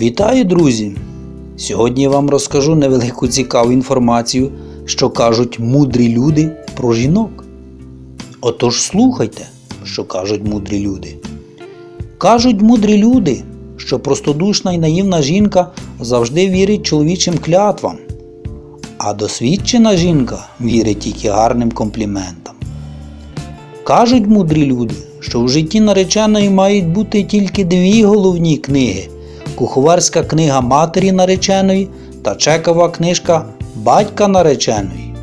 Вітаю, друзі! Сьогодні я вам розкажу невелику цікаву інформацію, що кажуть мудрі люди про жінок. Отож слухайте, що кажуть мудрі люди. Кажуть мудрі люди, що простодушна і наївна жінка завжди вірить чоловічим клятвам, а досвідчена жінка вірить тільки гарним компліментам. Кажуть мудрі люди, що в житті нареченої мають бути тільки дві головні книги куховарська книга матері нареченої та чекова книжка батька нареченої.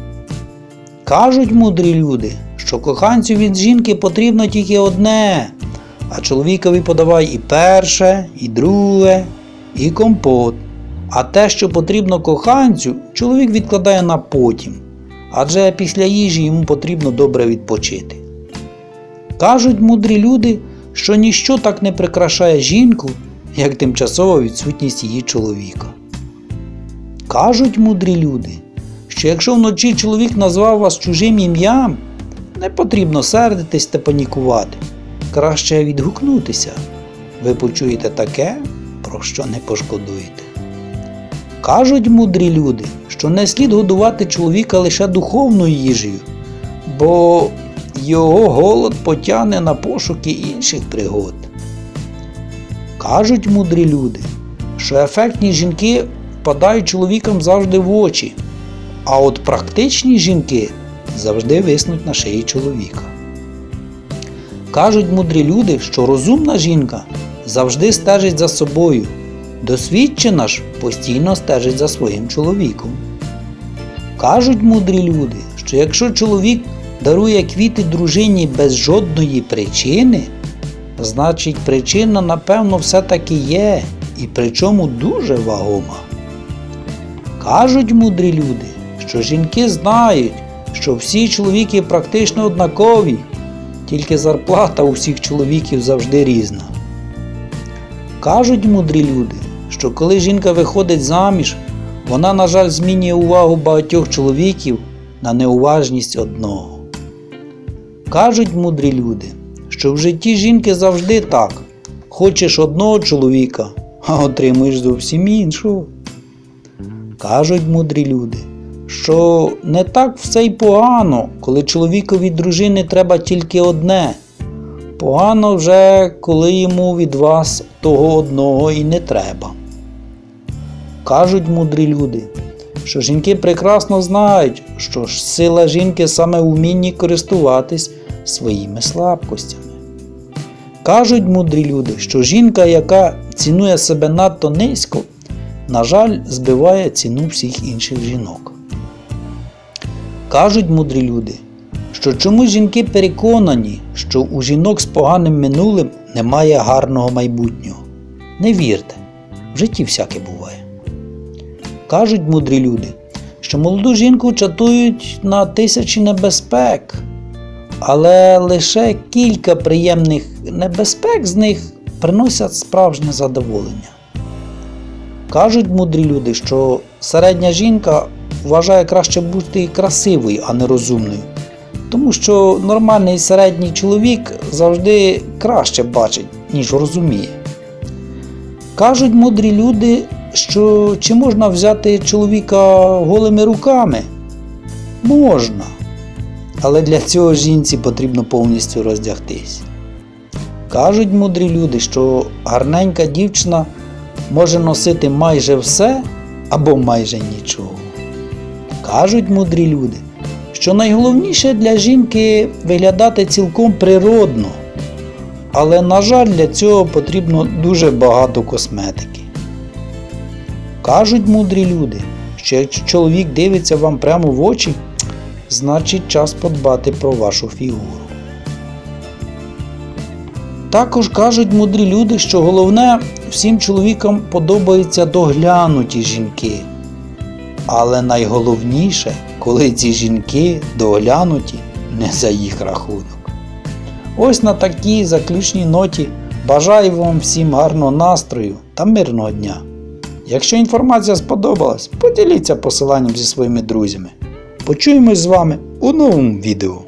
Кажуть мудрі люди, що коханцю від жінки потрібно тільки одне, а чоловікові подавай і перше, і друге, і компот. А те, що потрібно коханцю, чоловік відкладає на потім, адже після їжі йому потрібно добре відпочити. Кажуть мудрі люди, що ніщо так не прикрашає жінку, як тимчасова відсутність її чоловіка. Кажуть мудрі люди, що якщо вночі чоловік назвав вас чужим ім'ям, не потрібно сердитись та панікувати. Краще відгукнутися. Ви почуєте таке, про що не пошкодуєте. Кажуть мудрі люди, що не слід годувати чоловіка лише духовною їжею, бо його голод потягне на пошуки інших пригод. Кажуть мудрі люди, що ефектні жінки впадають чоловікам завжди в очі, а от практичні жінки завжди виснуть на шиї чоловіка. Кажуть мудрі люди, що розумна жінка завжди стежить за собою, досвідчена ж постійно стежить за своїм чоловіком. Кажуть мудрі люди, що якщо чоловік дарує квіти дружині без жодної причини, значить причина, напевно, все-таки є, і причому дуже вагома. Кажуть мудрі люди, що жінки знають, що всі чоловіки практично однакові, тільки зарплата у всіх чоловіків завжди різна. Кажуть мудрі люди, що коли жінка виходить заміж, вона, на жаль, змінює увагу багатьох чоловіків на неуважність одного. Кажуть мудрі люди, що в житті жінки завжди так. Хочеш одного чоловіка, а отримуєш зовсім іншого. Кажуть мудрі люди, що не так все й погано, коли чоловікові дружини треба тільки одне. Погано вже, коли йому від вас того одного і не треба. Кажуть мудрі люди, що жінки прекрасно знають, що сила жінки саме в вмінні користуватись своїми слабкостями. Кажуть мудрі люди, що жінка, яка цінує себе надто низько, на жаль, збиває ціну всіх інших жінок. Кажуть мудрі люди, що чому жінки переконані, що у жінок з поганим минулим немає гарного майбутнього. Не вірте, в житті всяке буває. Кажуть мудрі люди, що молоду жінку чатують на тисячі небезпек, але лише кілька приємних небезпек з них приносять справжнє задоволення. Кажуть мудрі люди, що середня жінка вважає краще бути красивою, а не розумною, тому що нормальний середній чоловік завжди краще бачить, ніж розуміє. Кажуть мудрі люди, що чи можна взяти чоловіка голими руками? Можна. Але для цього жінці потрібно повністю роздягтись. Кажуть мудрі люди, що гарненька дівчина може носити майже все або майже нічого. Кажуть мудрі люди, що найголовніше для жінки виглядати цілком природно, але, на жаль, для цього потрібно дуже багато косметики. Кажуть мудрі люди, що якщо чоловік дивиться вам прямо в очі, значить час подбати про вашу фігуру. Також кажуть мудрі люди, що головне всім чоловікам подобаються доглянуті жінки. Але найголовніше, коли ці жінки доглянуті не за їх рахунок. Ось на такій заключній ноті бажаю вам всім гарного настрою та мирного дня. Якщо інформація сподобалась, поділіться посиланням зі своїми друзями. Почуємось з вами у новому відео.